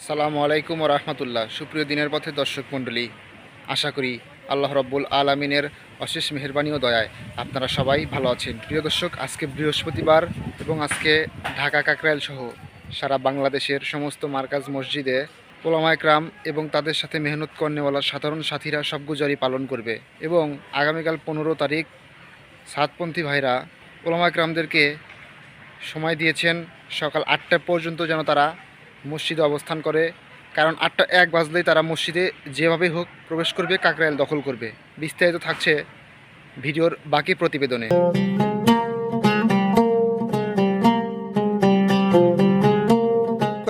আসসালামু আলাইকুম রহমতুল্লাহ। সুপ্রিয় দিনের পথে দর্শক মণ্ডলী, আশা করি আল্লাহ রব্বুল আলমিনের অশেষ মেহরবানি ও দয়ায় আপনারা সবাই ভালো আছেন। প্রিয় দর্শক, আজকে বৃহস্পতিবার এবং আজকে ঢাকা কাকরাইল সহ সারা বাংলাদেশের সমস্ত মার্কাজ মসজিদে ওলামায়করাম এবং তাদের সাথে মেহনত কর্নেওয়ালা সাধারণ সাথীরা সব গুজারি পালন করবে এবং আগামীকাল পনেরো তারিখ সাতপন্থী ভাইরা ওলামায়করামদেরকে সময় দিয়েছেন সকাল আটটা পর্যন্ত যেন তারা মসজিদে অবস্থান করে। কারণ আটটা এক বাজলেই তারা মসজিদে যেভাবেই হোক প্রবেশ করবে, কাকরাইল দখল করবে। বিস্তারিত থাকছে ভিডিওর বাকি প্রতিবেদনে।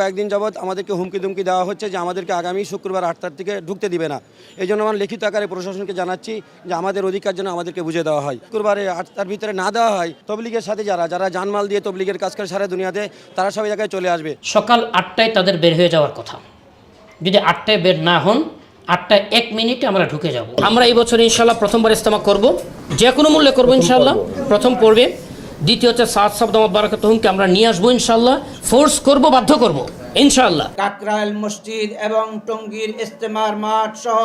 কয়েকদিন যাবৎ আমাদেরকে হুমকি দুমকি দেওয়া হচ্ছে যে আমাদেরকে আগামী শুক্রবার আটটার থেকে ঢুকতে দিবে না। এই জন্য আমরা লিখিত আকারে প্রশাসনকে জানাচ্ছি যে আমাদের অধিকার যেন আমাদেরকে বুঝে দেওয়া হয়। শুক্রবারে আটটার ভিতরে না দেওয়া হয় তবলিগের সাথে যারা যারা জানমাল দিয়ে তবলিগের কাজ করে সারা দুনিয়াতে তারা সব জায়গায় চলে আসবে। সকাল আটটায় তাদের বের হয়ে যাওয়ার কথা। যদি আটটায় বের না হন আটটায় এক মিনিটে আমরা ঢুকে যাব। আমরা এই বছর ইনশাল্লাহ প্রথমবার ইস্তেমা করব। যে কোনো মূল্যে করব ইনশাল্লাহ প্রথম পড়বে দ্বিতীয় হচ্ছে সাত শব্দ বারাকাত হুমকে আমরা নিয়ে আসব ইনশাল্লাহ ফোর্স করব বাধ্য করব ইনশাল্লাহ কাকরাইল মসজিদ এবং টঙ্গীর ইস্তেমার মাঠ সহ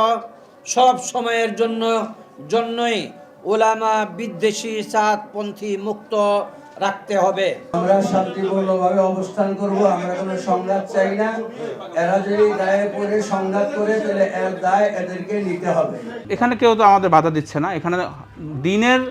সব সময়ের জন্য জন্যই ওলামা বিদ্বেষী সাতপন্থী মুক্ত রাখতে হবে। আমরা শান্তিপূর্ণভাবে অবস্থান করব আমরা কোনো সংঘাত চাই না। এরা যদি গায়ে পড়ে সংঘাত করে তাহলে এর দায় এদেরকে নিতে হবে। এখানে কেউ তো আমাদের বাধা দিচ্ছে না। এখানে দিনের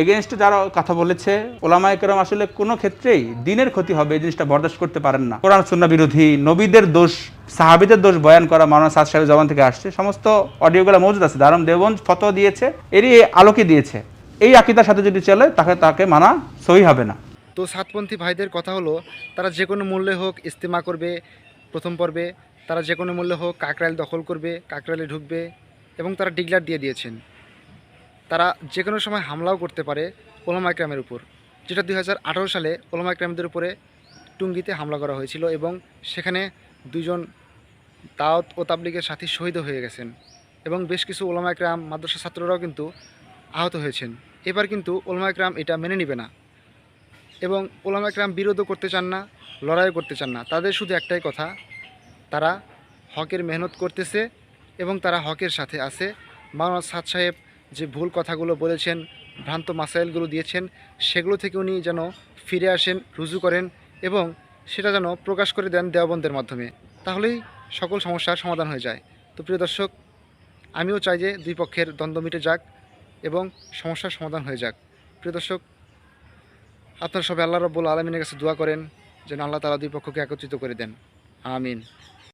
এগেনস্টে যারা কথা বলেছে ওলামায় কেরাম আসলে কোনো ক্ষেত্রেই দিনের ক্ষতি হবে, এই জিনিসটা বরদাস্ত করতে পারেন না। কোরআন সুন্না বিরোধী নবীদের দোষ, সাহাবিদের দোষ বয়ান করা, মাওলানা সাদ সাহেব জবান থেকে আসছে, সমস্ত অডিওগুলো মজুদ আছে। দারুম দেবঞ্জ ফটো দিয়েছে, এরই আলোকে দিয়েছে। এই আকিদার সাথে যদি চলে, তাকে তাকে মানা সই হবে না। তো সাতপন্থী ভাইদের কথা হলো, তারা যে কোনো মূল্যে হোক ইস্তেমা করবে প্রথম পর্বে, তারা যে কোনো মূল্যে হোক কাকরাইল দখল করবে, কাকরাইলে ঢুকবে, এবং তারা ডিগলার দিয়ে দিয়েছেন। তারা যে কোনো সময় হামলাও করতে পারে ওলামা একরামের উপর, যেটা দুই হাজার আঠেরো সালে ওলামা একরামদের উপরে টুঙ্গিতে হামলা করা হয়েছিল এবং সেখানে দুজন দাওয়াত ও তাবলিগের সাথী শহীদ হয়ে গেছেন এবং বেশ কিছু ওলামা একরাম মাদ্রাসা ছাত্ররাও কিন্তু আহত হয়েছেন। এবার কিন্তু ওলামা একরাম এটা মেনে নেবে না এবং ওলামা একরাম বিরোধও করতে চান না, লড়াইও করতে চান না। তাদের শুধু একটাই কথা, তারা হকের মেহনত করতেছে এবং তারা হকের সাথে আছে। মাওলানা সাদ সাহেব যে ভুল কথাগুলো বলেছেন, ভ্রান্ত মাসাইলগুলো দিয়েছেন, সেগুলো থেকে উনি যেন ফিরে আসেন, রুজু করেন এবং সেটা যেন প্রকাশ করে দেন দেওবন্দের মাধ্যমে। তাহলেই সকল সমস্যার সমাধান হয়ে যায়। তো প্রিয় দর্শক, আমিও চাই যে দুই পক্ষের দ্বন্দ্ব মিটে যাক এবং সমস্যার সমাধান হয়ে যাক। প্রিয় দর্শক, আপনারা সবাই আল্লাহ রব্বুল আলমিনের কাছে দোয়া করেন যেন আল্লাহ তালা দুই পক্ষকে একত্রিত করে দেন। আমিন।